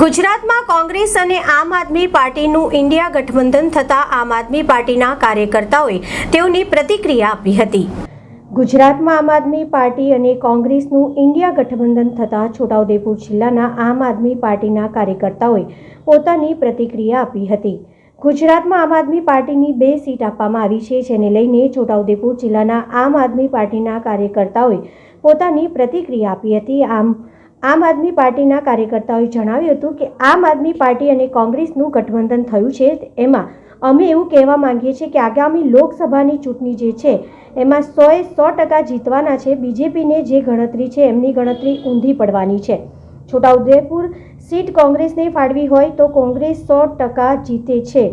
ગુજરાતમાં કોંગ્રેસ અને આમ આદમી પાર્ટીનું ઇન્ડિયા ગઠબંધન થતાં આમ આદમી પાર્ટીના કાર્યકર્તાઓએ તેઓની પ્રતિક્રિયા આપી હતી. ગુજરાતમાં આમ આદમી પાર્ટી અને કોંગ્રેસનું ઇન્ડિયા ગઠબંધન થતાં છોટાઉદેપુર જિલ્લાના આમ આદમી પાર્ટીના કાર્યકર્તાઓએ પોતાની પ્રતિક્રિયા આપી હતી. ગુજરાતમાં આમ આદમી પાર્ટીની બે સીટ આપવામાં આવી છે, જેને લઈને છોટાઉદેપુર જિલ્લાના આમ આદમી પાર્ટીના કાર્યકર્તાઓએ પોતાની પ્રતિક્રિયા આપી હતી. આમ આમ આદમી પાર્ટીના કાર્યકર્તાઓએ જણાવ્યું હતું કે આમ આદમી પાર્ટી અને કોંગ્રેસનું ગઠબંધન થયું છે. એમાં અમે એવું કહેવા માંગીએ છીએ કે આગામી લોકસભાની ચૂંટણી જે છે, એમાં સોએ સો ટકા જીતવાના છે. બીજેપીને જે ગણતરી છે, એમની ગણતરી ઊંધી પડવાની છે. છોટાઉદેપુર સીટ કોંગ્રેસને ફાળવી હોય તો કોંગ્રેસ સો ટકા જીતે છે.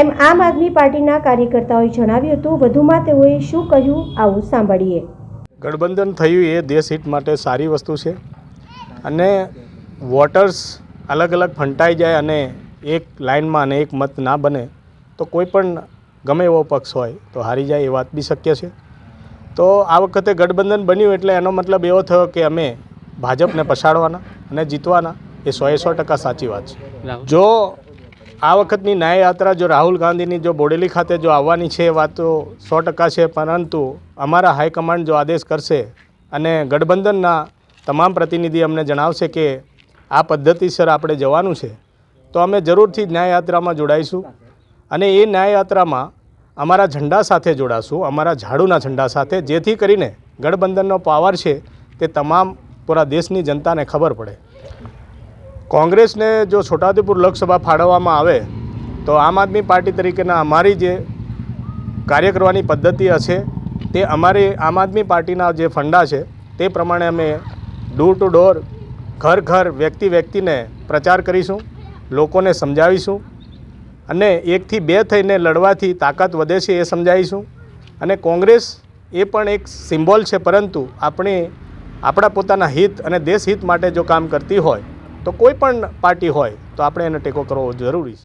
એમ આમ આદમી પાર્ટીના કાર્યકર્તાઓએ જણાવ્યું હતું. વધુમાં તેઓએ શું કહ્યું, આવું સાંભળીએ. ગઠબંધન થયું એ દેશ હિત માટે સારી વસ્તુ છે. અને વોટર્સ અલગ અલગ ફંટાઈ જાય અને એક લાઇનમાં અને એક મત ના બને તો કોઈ પણ ગમે એવો પક્ષ હોય તો હારી જાય એ વાત બી શક્ય છે. તો આ વખતે ગઠબંધન બન્યું એટલે એનો મતલબ એવો થયો કે અમે ભાજપને પછાડવાના અને જીતવાના એ એ સો ટકા સાચી વાત છે. જો આ વખતની ન્યાય યાત્રા જો રાહુલ ગાંધીની જો બોડેલી ખાતે જો આવવાની છે એ વાત તો સો ટકા છે પરંતુ અમારા હાઈકમાન્ડ જો આદેશ કરશે અને ગઠબંધનના તમામ પ્રતિનિધિ અમને જણાવશે કે આ પદ્ધતિસર આપણે જવાનું છે, તો અમે જરૂરથી જ ન્યાય યાત્રામાં જોડાઈશું અને એ ન્યાયયાત્રામાં અમારા ઝંડા સાથે જોડાશું, અમારા ઝાડુના ઝંડા સાથે, જેથી કરીને ગઠબંધનનો પાવર છે તે તમામ પૂરા દેશની જનતાને ખબર પડે. કોંગ્રેસને જો છોટાઉદેપુર લોકસભા ફાળવવામાં આવે, તો આમ આદમી પાર્ટી તરીકેના અમારી જે કાર્ય કરવાની પદ્ધતિ હશે, તે અમારી આમ આદમી પાર્ટીના જે ફંડા છે, તે પ્રમાણે અમે ડોર ટુ ડોર ઘર ઘર, વ્યક્તિ વ્યક્તિને પ્રચાર કરીશું, લોકોને સમજાવીશું અને એકથી બે થઈને લડવાથી તાકાત વધે છે એ સમજાવીશું. અને કોંગ્રેસ એ પણ એક સિમ્બોલ છે, પરંતુ આપણે, આપણા પોતાના હિત અને દેશહિત માટે જો કામ કરતી હોય, તો કોઈ પણ પાર્ટી હોય, તો આપણે એને ટેકો કરવો જરૂરી છે.